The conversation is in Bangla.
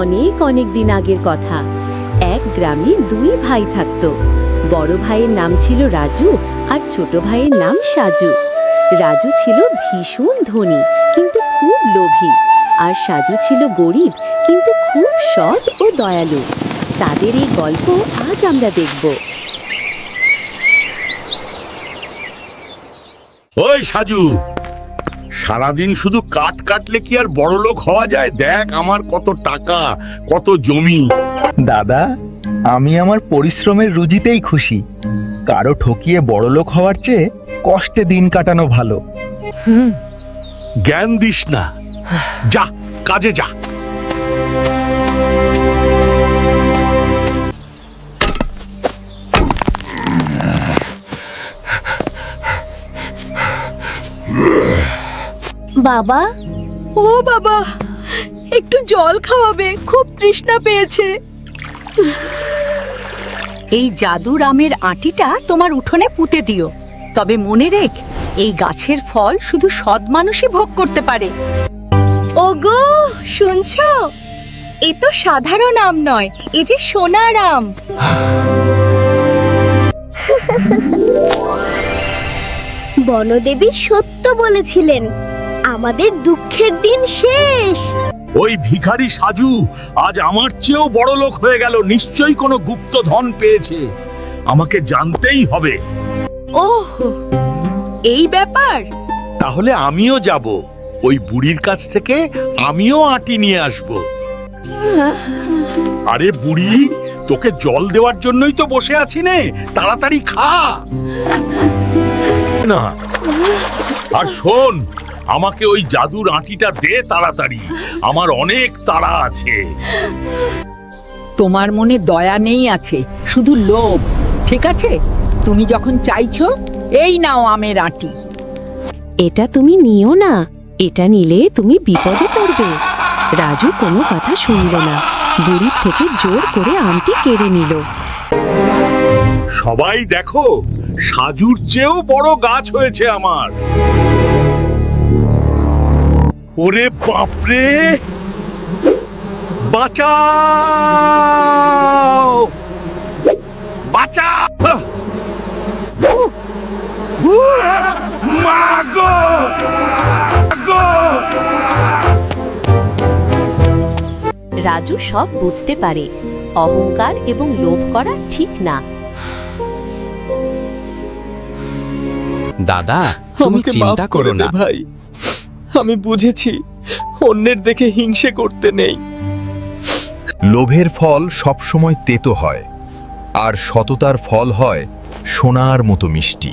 অনেক অনেক দিন আগের কথা। এক গ্রামে দুই ভাই থাকতো। বড় ভাইয়ের নাম ছিল রাজু আর ছোট ভাইয়ের নাম সাজু। রাজু ছিল ভীষণ ধনী, কিন্তু খুব লোভী। আর সাজু ছিল গরিব, কিন্তু খুব সৎ ও দয়ালু। তাদের এই গল্প আজ আমরা দেখব। ওই সাজু সারাদিন শুধু কাঠ কাটলে কি আর বড় লোক হওয়া যায়? দেখ আমার কত টাকা কত জমি। দাদা আমি আমার পরিশ্রমের রুজিতেই খুশি। কারও ঠকিয়ে বড়লোক হওয়ার চেয়ে কষ্টে দিন কাটানো ভালো। জ্ঞান দিস না। যা কাজে যা। বাবা? ও বাবা একটু জল খাওয়াবে খুব তৃষ্ণা পেয়েছে। এই জাদুর আমের আটিটা তোমার উঠোনে পুঁতে দিও। তবে মনে রেখ এই গাছের ফল শুধু সৎ মানুষই ভোগ করতে পারে। ওগো শুনছ? এ তো সাধারণ আম নয় এ যে সোনার আম। বনদেবী সত্য বলেছিলেন আমাদের দুঃখের দিন শেষ। ওই ভিখারি সাজু আজ আমার চেয়েও বড় লোক হয়ে গেল নিশ্চয়ই কোনো গুপ্ত ধন পেয়েছে। আমাকে জানতেই হবে। ওহ এই ব্যাপার? তাহলে আমিও যাব। ওই বুড়ির কাছ থেকে আমিও আটি নিয়ে আসব। আরে বুড়ি তোকে জল দেওয়ার জন্যই তো বসে আছি নে। তাড়াতাড়ি খা। না আর শোন আমাকে ওই জাদুর আটিটা দে তাড়াতাড়ি। আমার অনেক তাড়া আছে। তোমার মনে দয়া নেই আছে শুধু লোভ ঠিক আছে? তুমি যখন চাইছো এই নাও আমের আটি। এটা তুমি নিও না এটা নিলে তুমি বিপদে পড়বে। রাজু কোনো কথা শুনল না বুড়ির থেকে জোর করে আমটি কেড়ে নিল। সবাই দেখো সাজুর চেয়েও বড় গাছ হয়েছে আমার। ওরে বাপরে! বাঁচাও! বাঁচাও! মাগো মাগো রাজু সব বুঝতে পারে। অহংকার এবং লোভ করা ঠিক না। দাদা তুমি আমাকে চিন্তা করো না। ভাই। আমি বুঝেছি, অন্যের দেখে হিংসে করতে নেই। লোভের ফল সবসময় তেতো হয়, আর সততার ফল হয় সোনার মতো মিষ্টি।